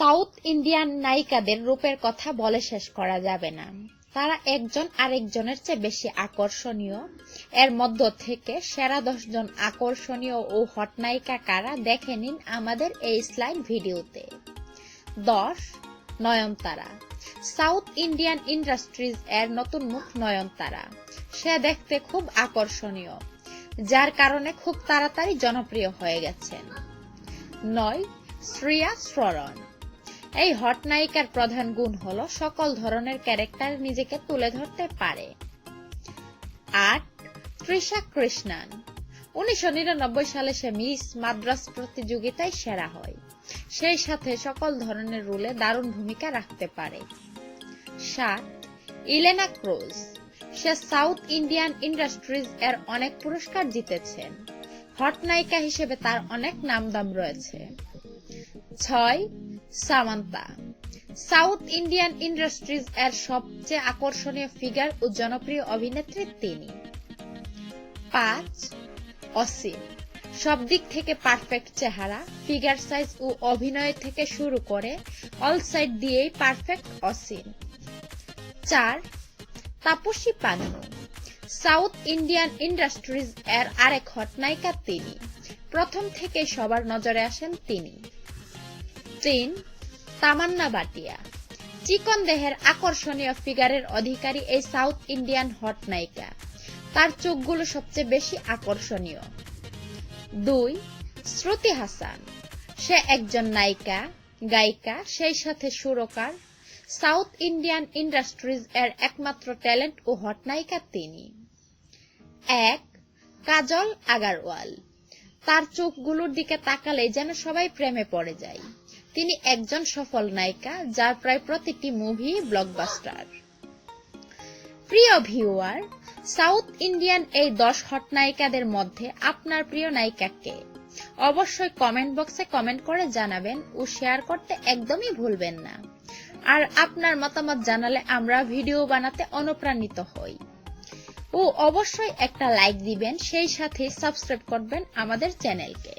South Indian নায়িকাদের রূপের কথা বলে শেষ করা যাবে না। তারা একজন আরেকজনের চেয়ে বেশি আকর্ষণীয়। এর মধ্য থেকে সেরা দশজন আকর্ষণীয় ও হট নায়িকা কারা দেখে নিন আমাদের এই স্লাইড ভিডিওতে। দশ, নয়নতারা। সাউথ ইন্ডিয়ান ইন্ডাস্ট্রিজ এর নতুন মুখ নয়নতারা। সে দেখতে খুব আকর্ষণীয়, যার কারণে খুব তাড়াতাড়ি জনপ্রিয় হয়ে গেছেন। নয়, শ্রিয়া শ্ররণ এই হট নায়িকার প্রধান গুণ হল সকল ধরনের ক্যারেক্টার নিজেকে তুলে ধরতে পারে। আট, তৃষা কৃষ্ণান। উনিশশো নিরানব্বই সালে সে মিস মাদ্রাস প্রতিযোগিতায় সেরা হয়। সেই সাথে সকল ধরনের রুলে দারুণ ভূমিকা রাখতে পারে। সাত, ইলেনা ক্রুজ। সে সাউথ ইন্ডিয়ান ইন্ডাস্ট্রিজ এর অনেক পুরস্কার জিতেছেন। হট নায়িকা হিসেবে তার অনেক নামদাম রয়েছে। ছয় সামান্তা, সাউথ ইন্ডিয়ান ইন্ডাস্ট্রিজ এর সবচেয়ে আকর্ষণীয় ফিগার ও জনপ্রিয় অভিনেত্রী তিনি। পাঁচ, অসীম, সব দিক থেকে পারফেক্ট চেহারা ফিগার সাইজ ও অভিনয় থেকে শুরু করে অল সাইড দিয়েই পারফেক্ট অসীম। চার, Taapsee Pannu, south Indian industries এর আরেক হট নায়িকা তিনি। প্রথম থেকে সবার নজরে আসেন তিনি। তিন তামান্না বাটিয়া চিকন দেহের আকর্ষণীয় ফিগারের অধিকারী এই সাউথ ইন্ডিয়ান হট নায়িকা। তার চোখগুলো সবচেয়ে বেশি আকর্ষণীয়। দুই, শ্রুতি হাসান। সে একজন নায়িকা, গায়িকা, সেই সাথে সুরকার। সাউথ ইন্ডিয়ান ইন্ডাস্ট্রিজ এর একমাত্র ট্যালেন্ট ও হট নায়িকা তিনি। এক, কাজল আগারওয়াল। তার চোখগুলোর দিকে তাকালে যেন সবাই প্রেমে পড়ে যায়। তিনি একজন সফল নায়িকা, যার প্রায় প্রতিটি মুভি ব্লকবাস্টার প্রিয় ভিউয়ার সাউথ ইন্ডিয়ান এই দশ হট নায়িকাদের মধ্যে আপনার প্রিয় নায়িকা কে? অবশ্যই কমেন্ট বক্সে কমেন্ট করে জানাবেন, ও শেয়ার করতে একদমই ভুলবেন না। আর আপনার মতামত জানালে আমরা ভিডিও বানাতে অনুপ্রাণিত হই। ও অবশ্যই একটা লাইক দিবেন, সেই সাথে সাবস্ক্রাইব করবেন আমাদের চ্যানেলকে